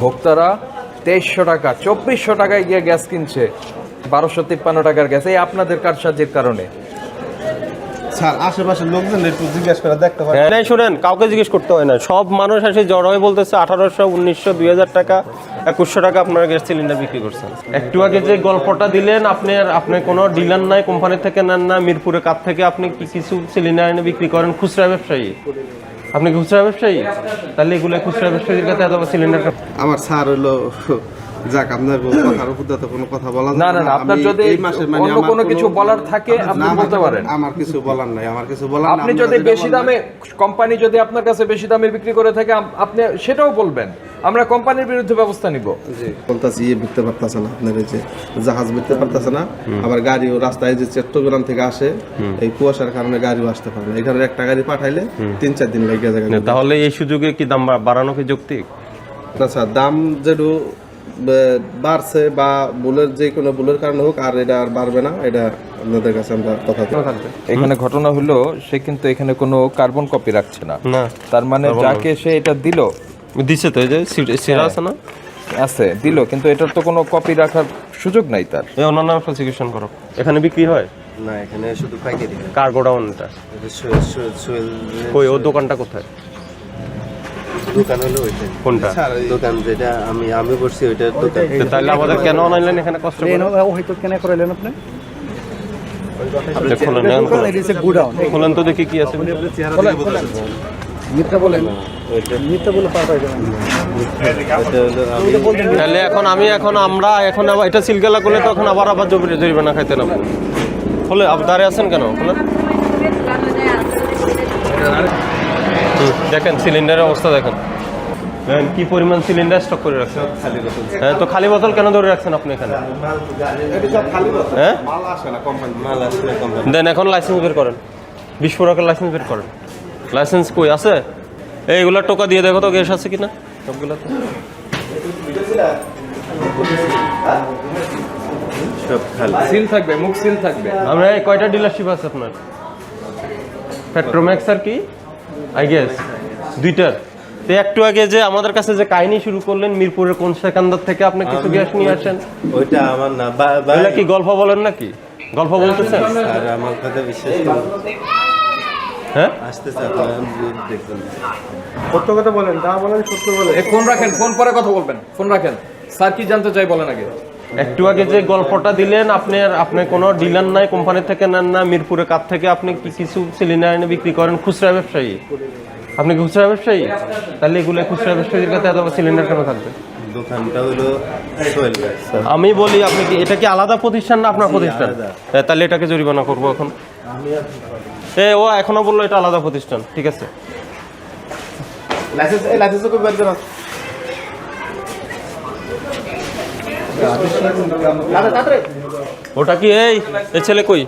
ভোক্তারা তেইশশো টাকা চব্বিশশো টাকায় গিয়ে গ্যাস কিনছে। বারোশো তিপ্পান্ন টাকার গ্যাস। এই আপনাদের কারসাজির কারণে। স্যার আশেপাশের লোকজন একটু জিজ্ঞেস করে দেখতে পারেন হ্যাঁ শুনেন কাউকে জিজ্ঞেস করতে হয় না। সব মানুষ এসে জড় হয়ে বলতেছে আঠারোশো উনিশশো দুই হাজার টাকা একুশশো টাকা আপনার গ্যাস সিলিন্ডার বিক্রি করছেন। একটু আগে যে গল্পটা দিলেন আপনি আপনি কোনো ডিলার নাই কোম্পানি থেকে নেন না মিরপুরে কাপ থেকে আপনি কিছু সিলিন্ডার এনে বিক্রি করেন? খুচরা ব্যবসায়ী। আপনি খুচরা ব্যবসায়ী? তাহলে এগুলো খুচরা ব্যবসায়ীর কাছে এত সিলিন্ডার আমার স্যার হলো যাক আপনার কথার উপর তো কোনো কথা বলা না, না, না, আপনার যদি মানে অন্য কোনো কিছু বলার থাকে আপনি বলতে পারেন। আমার কিছু বলার নাই আমার কিছু বলার আপনি যদি বেশি দামে কোম্পানি যদি আপনার কাছে বেশি দামে বিক্রি করে থাকে আপনি সেটাও বলবেন। আমরা কোম্পানির বিরুদ্ধে ব্যবস্থা নিব। জি। বলতাছি ইয়ে বিকতে পারতাছে না। আপনার এই যে জাহাজ বিকতে পারতেছে না আবার গাড়িও রাস্তায় যে চট্টগ্রাম থেকে আসে এই কুয়াশার কারণে গাড়িও আসতে পারে না। এখানে একটা গাড়ি পাঠাইলে তিন চার দিন লেগে যায় তাহলে এই সুযোগে কি দাম বাড়ানো কি যৌক্তিক? আচ্ছা দাম যেটু বাড়ছে বা বুলের যে কোনো বুলের কারণে হোক আর এটা আর বাড়বে না এটা আপনাদের কাছে আমরা কথা এখানে ঘটনা হলো সে কিন্তু এখানে কোনো কার্বন কপি রাখছে না। না। তার মানে যাকে সে এটা দিল দিচ্ছে তো এই যে সিরা আছে না? আছে দিল কিন্তু এটার তো কোনো কপি রাখার সুযোগ নাই তার। এই অন্যান্য প্রসিকিউশন করো। এখানে বিক্রি হয়? না এখানে শুধু পাইকারি কার কই ওর দোকানটা কোথায়? দোকান হলো ওইটা। কোনটা? দোকান যেটা আমি আমি বসছি ওইটার দোকান। তাহলে আমাদের কেন এখানে কষ্ট করে হয়তো কেন করাইলেন আপনি? খুলেন তো দেখি কি আছে। মিথ্যা বলেন। মিথ্যা বলে পার তাহলে এখন আমি এখন আমরা এখন আবার এটা সিলগালা করলে তো এখন আবার আবার জরি- জরিমানা খাইতে না দাঁড়িয়ে আছেন কেন? দেখেন সিলিন্ডারের অবস্থা দেখেন। দেখেন কি পরিমাণ সিলিন্ডার স্টক করে রাখছেন? হ্যাঁ তো খালি বোতল কেন ধরে রাখছেন আপনি এখানে? হ্যাঁ? মাল আসে না কোম্পানি মাল আসলে কোম্পানি দেন এখন লাইসেন্স বের করেন। বিস্ফোরকের লাইসেন্স বের করেন। লাইসেন্স কই আছে? এইগুলা টোকা দিয়ে দেখো তো গ্যাস আছে কিনা। সবগুলোতে সিল থাকবে মুখ সিল থাকবে। আমরা এই কয়টা ডিলারশিপ আছে আপনার? পেট্রোম্যাক্স আর কি? আই গেস দুইটার। তো একটু আগে যে আমাদের কাছে যে কাহিনী শুরু করলেন মিরপুরের কোন সেকান্দার থেকে আপনি কিছু গ্যাস নিয়ে আসেন? ওইটা আমার না কি গল্প বলেন নাকি? গল্প বলতেছেন? আর আমার কথা বিশ্বাস হ্যাঁ? আসতেছে সত্য কথা বলেন যা বলেন সত্য বলেন। ফোন রাখেন ফোন পরে কথা বলবেন ফোন রাখেন। স্যার কি জানতে চাই বলেন আগে। একটু আগে যে গল্পটা দিলেন আপনার আপনি কোনো ডিলার নাই কোম্পানি থেকে নেন না মিরপুরে কাপ থেকে আপনি কি কিছু সিলিন্ডার এনে বিক্রি করেন? খুচরা ব্যবসায়ী। আপনি কি খুচরা ব্যবসায়ী? তাহলে এগুলো খুচরা ব্যবসায়ীর কাছে এত সিলিন্ডার কেন থাকবে? দোকানটা হলো আমি বলি আপনি কি এটা কি আলাদা প্রতিষ্ঠান না আপনার প্রতিষ্ঠান? হ্যাঁ, তাহলে এটাকে জরিমানা করব এখন। এ ও এখনও বলল এটা আলাদা প্রতিষ্ঠান ঠিক আছে। লাইসেন্স এই লাইসেন্স কই বের করো ওটা কি এই এই ছেলে কই?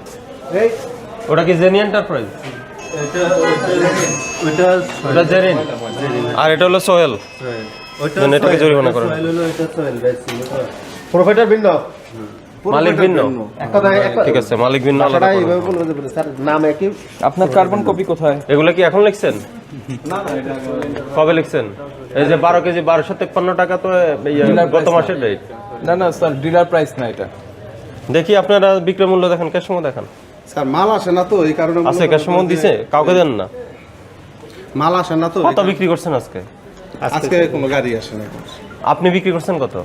ওটা কি জেনি এন্টারপ্রাইজ ওটা জেরিন আর এটা হলো সোহেল। দেন এটাকে জরিমানা ব্যাগস প্রোফাইটার ভিন্ন মালিক ভিন্ন? একটা ঠিক আছে মালিক ভিন্ন নাম একই আপনার কার্বন কপি কোথায়? এগুলো কি এখন লিখছেন? কবে লিখছেন? এই যে বারো কেজি বারোশো তেপ্পান্ন টাকা তো গত মাসের রেট না না স্যার ডিলার প্রাইস না এটা। দেখি আপনারা বিক্রয় মূল্য দেখেন ক্যাশ সময় দেখান। স্যার মাল আসে না তো এই কারণে আছে ক্যাশ সময় দিছে কাউকে দেন না। মাল আসে না তো কত বিক্রি করছেন আজকে? আজকে কোনো গাড়ি আসে না আপনি বিক্রি করছেন কত?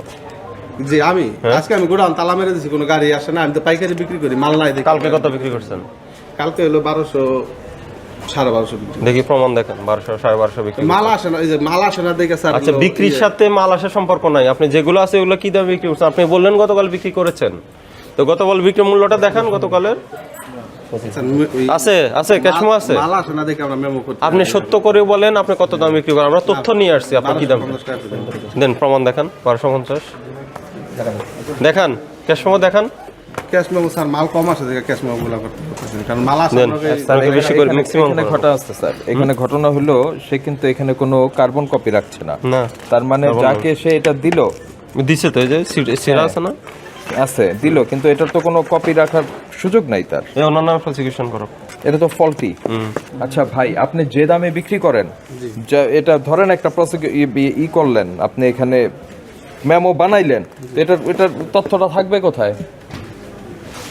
জি আমি? আজকে আমি গোডাউন তালা মেরে দিছি কোনো গাড়ি আসে না আমি তো পাইকারি বিক্রি করি মাল নাই কালকে কত বিক্রি করছেন? কালকে হলো বারোশো সাড়ে বারোশো দেখি প্রমাণ দেখেন বারোশো সাড়ে বারোশো বিক্রি মাল আসে না এই যে মাল আসে না দেখে স্যার আচ্ছা বিক্রির ইয়ে- সাথে মাল আসার সম্পর্ক নাই। আপনি যেগুলো আছে ওগুলো কি দামে বিক্রি করছেন? আপনি বললেন গতকাল বিক্রি করেছেন। তো গতকাল বিক্রি মূল্যটা দেখান গতকালের। আছে আছে আপনি সত্য করে বলেন আপনি কত দাম বিক্রি করেন। আমরা তথ্য নিয়ে আসছি আপনি কি দাম। দেন প্রমাণ দেখান বারোশো পঞ্চাশ। দেখান ক্যাশ সময় দেখান। ক্যাশ মেমো স্যার মাল কম আসে দেখে ক্যাশ মেমো। কারণ মাল আসে আপনাকে বেশি করে ম্যাক্সিমাম এখানে ঘটনা আছে স্যার। এখানে ঘটনা হলো সে কিন্তু এখানে কোনো কার্বন কপি রাখছে না। না তার মানে যাকে সে এটা দিল দিচ্ছে তো এই যে সিরা আছে না? আছে দিল কিন্তু এটার তো কোনো কপি রাখার সুযোগ নাই তার। এই অন্যান্য প্রসিকিউশন করো। এটা তো ফল্টি আচ্ছা ভাই আপনি যে দামে বিক্রি করেন যা এটা ধরেন একটা প্রসিকিউ ই করলেন আপনি এখানে মেমো বানাইলেন এটার এটার তথ্যটা থাকবে কোথায়?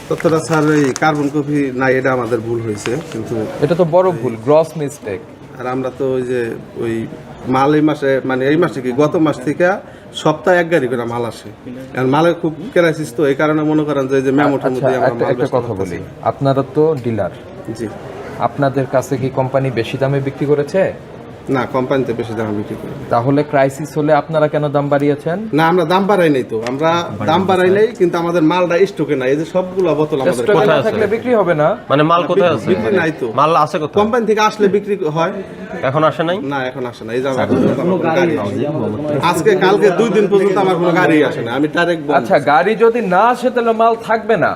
তথ্যটা স্যার এই কার্বন কপি নাই এটা আমাদের ভুল হয়েছে কিন্তু এটা তো বড় ভুল গ্রস মিস্টেক আর আমরা তো ওই যে ওই মাল এই মাসে মানে এই মাসে কি গত মাস থেকে সপ্তাহে এক গাড়ি করে মাল আসে। আর মালের খুব ক্রাইসিস তো এই কারণে মনে করেন যে এই যে মেমোটার আচ্ছা মধ্যে একটা মাল কথা বলি আপনারা তো ডিলার জি। আপনাদের কাছে কি কোম্পানি বেশি দামে বিক্রি করেছে? না কোম্পানিতে বেশি দাম বিক্রি করি। তাহলে ক্রাইসিস হলে আপনারা কেন দাম বাড়িয়েছেন? না আমরা দাম বাড়াই নাই তো। আমরা দাম বাড়াই নাই কিন্তু আমাদের মালটা স্টকে নাই। এই যে সবগুলো বোতল আমাদের স্টকে না আছে? থাকলে বিক্রি হবে না। মানে মাল কোথায় আছে? বিক্রি নাই তো। মাল আছে কোথায়? কোম্পানি থেকে আসলে বিক্রি হয়। এখন আসে নাই? না এখন আসে না। এই যে না। আজকে কালকে দুই দিন পর্যন্ত আমার কোনো গাড়ি আসে না। আমি ডাইরেক্ট আচ্ছা গাড়ি যদি না আসে তাহলে মাল থাকবে না।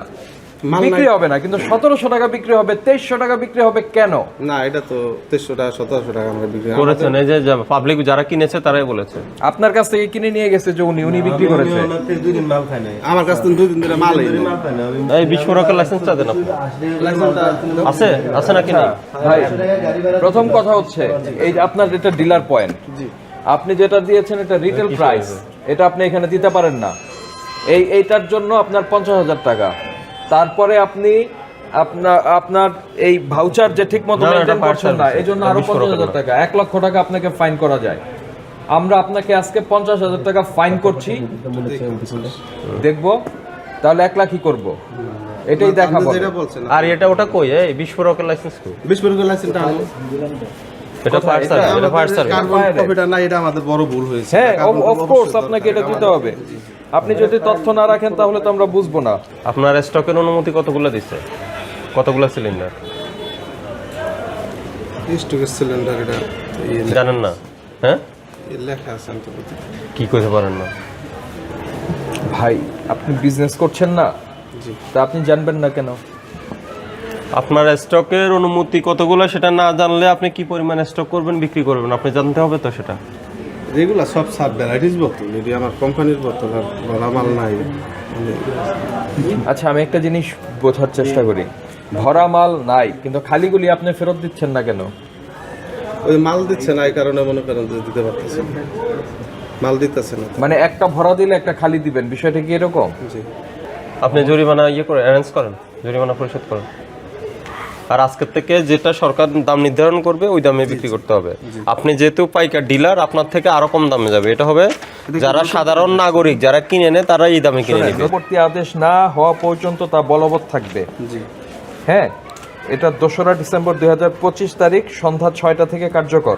বিক্রি হবে না কিন্তু সতেরোশো টাকা বিক্রি হবে তেইশশো টাকা বিক্রি হবে কেন? না এটা তো তেইশশো টাকা সতেরোশো টাকা আমরা বিক্রি করেছেন এই যে পাবলিক যারা কিনেছে তারাই বলেছে। আপনার কাছ থেকে কিনে নিয়ে গেছে যে উনি উনি বিক্রি করেছে। ওনার থেকে দুই দিন মাল খাই নাই। আমার কাছ থেকে দুই দিন ধরে মাল এই বিস্ফোরকের লাইসেন্সটা দেন আপনি। আছে আছে নাকি না? ভাই প্রথম কথা হচ্ছে এই আপনার এটা ডিলার পয়েন্ট আপনি যেটা দিয়েছেন এটা রিটেল প্রাইস এটা আপনি এখানে দিতে পারেন না। এই এইটার জন্য আপনার পঞ্চাশ হাজার টাকা। তারপরে আপনি আপনার আপনার এই ভাউচার যে ঠিক মতো মেনটেন করছেন না এই জন্য আরও পঞ্চাশ হাজার টাকা এক লক্ষ টাকা আপনাকে ফাইন করা যায়। আমরা আপনাকে আজকে পঞ্চাশ হাজার টাকা ফাইন করছি। দেখব তাহলে এক লাখই করব। এটাই দেখাবো। আর এটা ওটা কই? এই বিস্ফোরকের লাইসেন্স কই? বিস্ফোরকের লাইসেন্সটা আনো এটা ফায়ার সার্ভিস এটা ফায়ার সার্ভিস কার্বন কপিটা না এটা আমাদের বড় ভুল হয়েছে। হ্যাঁ অফকোর্স অবশ্যই আপনাকে এটা দিতে হবে। আপনি যদি তথ্য না রাখেন তাহলে তো আমরা বুঝব না। আপনার স্টকের অনুমতি কতগুলো দিচ্ছে? কতগুলো সিলিন্ডার স্টকের সিলিন্ডার এটা ইয়ে জানেন না? হ্যাঁ? লেখা আছে কি করতে পারেন না? ভাই আপনি বিজনেস করছেন না? তা আপনি জানবেন না কেন? আপনার স্টকের অনুমতি কতগুলো সেটা না জানলে আপনি কি পরিমাণ স্টক করবেন বিক্রি করবেন? আপনি জানতে হবে তো সেটা। এগুলা সব সাব ভ্যারাইটিস বোতল যদি আমার কোম্পানির বোতল আর ভরা মাল নাই। মানে আচ্ছা আমি একটা জিনিস বোঝার চেষ্টা করি। ভরা মাল নাই কিন্তু খালিগুলি আপনি ফেরত দিচ্ছেন না কেন? ওই মাল দিচ্ছে না এই কারণে মনে করেন যে দিতে পারতেছে না। মাল দিতেছে না। মানে একটা ভরা দিলে একটা খালি দিবেন বিষয়টা কি এরকম? জি। আপনি জরিমানা ইয়ে করে অ্যারেঞ্জ করেন জরিমানা পরিশোধ করেন। আর আজকের থেকে যেটা সরকার দাম নির্ধারণ করবে ওই দামে বিক্রি করতে হবে। আপনি যেহেতু পাইকার ডিলার আপনার থেকে আরও কম দামে যাবে। এটা হবে যারা সাধারণ নাগরিক যারা কিনে নেয় তারা এই দামে কিনে নেবে। পরবর্তী আদেশ না হওয়া পর্যন্ত তা বলবৎ থাকবে। হ্যাঁ এটা দোসরা ডিসেম্বর দুই হাজার পঁচিশ তারিখ সন্ধ্যা ছয়টা থেকে কার্যকর।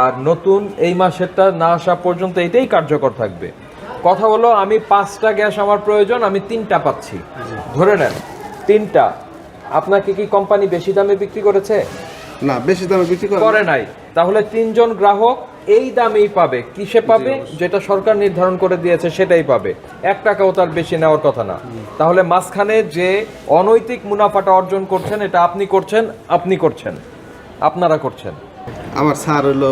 আর নতুন এই মাসেরটা না আসা পর্যন্ত এটাই কার্যকর থাকবে। কথা হলো আমি পাঁচটা গ্যাস আমার প্রয়োজন আমি তিনটা পাচ্ছি। ধরে নেন তিনটা। আপনাকে কি কোম্পানি বেশি দামে বিক্রি করেছে? না বেশি দামে বিক্রি করে নাই। তাহলে তিনজন গ্রাহক এই দামেই পাবে। কিসে পাবে? যেটা সরকার নির্ধারণ করে দিয়েছে সেটাই পাবে। এক টাকাও তার বেশি নেওয়ার কথা না। তাহলে মাঝখানে যে অনৈতিক মুনাফাটা অর্জন করছেন এটা আপনি করছেন আপনি করছেন। আপনারা করছেন। আমার স্যার হলো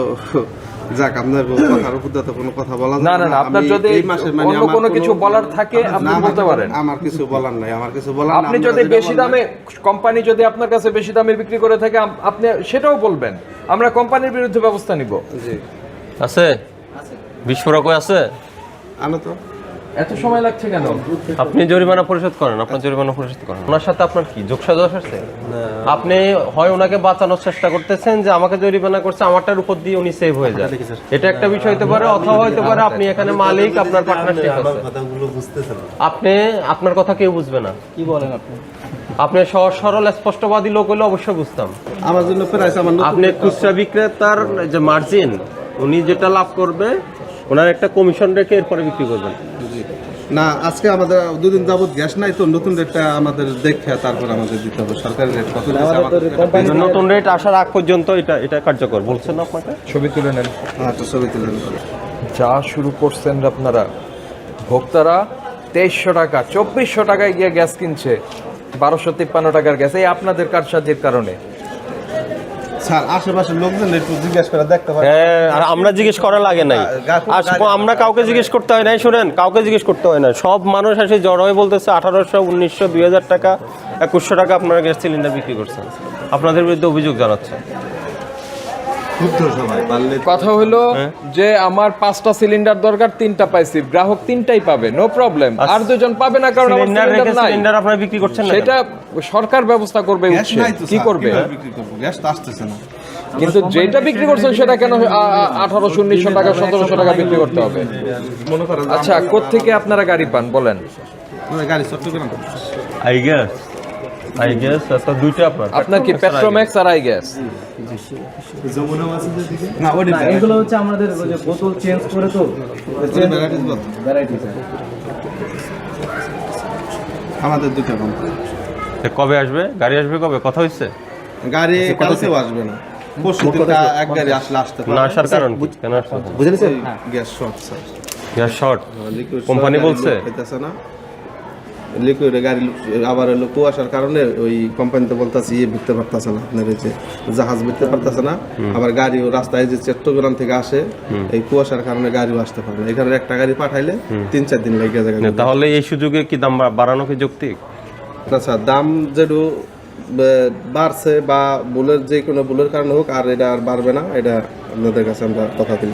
যাক আপনার কথার উপর তো কোনো কথা বলা না, না, না, আপনার যদি এই মাসে মানে অন্য আমার কোনো কিছু বলার থাকে আপনি বলতে পারেন। আমার কিছু বলার নাই আমার কিছু বলার নাই, আপনি যদি বেশি দামে কোম্পানি যদি আপনার কাছে বেশি দামে বিক্রি করে থাকে আপনি সেটাও বলবেন। আমরা কোম্পানির বিরুদ্ধে ব্যবস্থা নিব। জি। আছে? বিস্ফোরক আছে? আনো তো। এত সময় লাগছে কেন? আপনি জরিমানা পরিশোধ করেন আপনার জরিমানা পরিশোধ করেন। ওনার সাথে আপনার কি? যোগসাজশ আছে আপনি হয় ওনাকে বাঁচানোর চেষ্টা করতেছেন যে আমাকে জরিমানা করছে আমারটার উপর দিয়ে উনি সেভ হয়ে যায় এটা একটা বিষয় হতে পারে অথবা হতে পারে আপনি এখানে মালিক আপনার পার্টনারশিপ আছে। কথাগুলো বুঝতেছে আপনি আপনার কথা কেউ বুঝবে না। কি বলেন আপনি? আপনি সহজ সরল স্পষ্টবাদী লোক হলে অবশ্যই বুঝতাম। আমার জন্য প্রাইস আমার আপনি খুচরা বিক্রেতার যে মার্জিন উনি যেটা লাভ করবে ওনার একটা কমিশন রেখে এরপরে বিক্রি করবেন। না আজকে আমাদের দুদিন যাবত গ্যাস নাই তো নতুন রেটটা আমাদের দেখে তারপর আমাদের দিতে হবে। সরকারি রেট কত আমাদের নতুন রেট আসার আগ পর্যন্ত এটা এটা কার্যকর বলছেন না আপনাকে? ছবি তুলে নেন। আচ্ছা ছবি তুলে নেন। যা শুরু করছেন আপনারা ভোক্তারা তেইশশো টাকা চব্বিশশো টাকায় গিয়ে গ্যাস কিনছে বারোশো তিপ্পান্ন টাকার গ্যাস। এই আপনাদের কারসাজির কারণে। স্যার আশেপাশের লোকজন একটু জিজ্ঞেস করে দেখতে পারেন হ্যাঁ আর আমরা জিজ্ঞেস করা লাগে নাই। গা- আর আমরা কাউকে জিজ্ঞেস করতে হয় নাই শুনেন কাউকে জিজ্ঞেস করতে হয় না সব মানুষ এসে জড় হয়ে বলতেছে আঠারোশো উনিশশো দুই হাজার টাকা একুশশো টাকা আপনারা গ্যাস সিলিন্ডার বিক্রি করছেন। আপনাদের বিরুদ্ধে অভিযোগ জানাচ্ছে ক্ষুব্ধ সবাই পারলে কথা হলো যে আমার পাঁচটা সিলিন্ডার দরকার তিনটা পাইছি। গ্রাহক তিনটাই পাবে নো প্রবলেম আর দুজন পাবে না কারণ আমার সিলিন্ডার সিলিন্ডার নাই। সিলিন্ডার আপনারা বিক্রি করছেন না সেটা সরকার ব্যবস্থা করবে কি করবে? বিক্রি করব? গ্যাস তো আসতেছে না। কিন্তু যেটা বিক্রি করছেন সেটা কেন আঠারোশো উনিশশো টাকা সতেরোশো টাকা বিক্রি করতে হবে। মনে আচ্ছা কোত্থেকে আপনারা গাড়ি পান বলেন। গাড়ি Chattogram. I guess. I guess আচ্ছা দুইটা আপনার আপনার কি পেট্রোম্যাক্স আর আই গ্যাস যমুনা মাসিদের দিকে না এগুলো হচ্ছে আমাদের যে বোতল চেঞ্জ করে তো। ভ্যারাইটিস বল। ভ্যারাইটি আমাদের দুটো কবে আসবে? গাড়ি আসবে কবে? কথা হচ্ছে গাড়ি কালকেও আসবে না। পরশু দিন কা- এক গাড়ি আসলে আসতে না আসার কারণ কেন আসছে বুঝেছেন gas short sir gas short company বলছে? না। লিকুইডে গাড়ি আবার হলো কুয়াশার কারণে ওই কোম্পানিতে বলতেছে ইয়ে বিকতে পারতেছে না। আপনার যে জাহাজ বিকতে পারতেছে না। আবার গাড়িও রাস্তায় যে চট্টগ্রাম থেকে আসে এই কুয়াশার কারণে গাড়িও আসতে পারে না। এখানে একটা গাড়ি পাঠাইলে তিন চার দিন লেগে যায় তাহলে এই সুযোগে কি দাম বাড়ানো কি যৌক্তিক? আচ্ছা দাম যেটু বাড়ছে বা বুলের যে কোনো বুলের কারণে হোক আর এটা আর বাড়বে না এটা আপনাদের কাছে আমরা কথা দিলাম।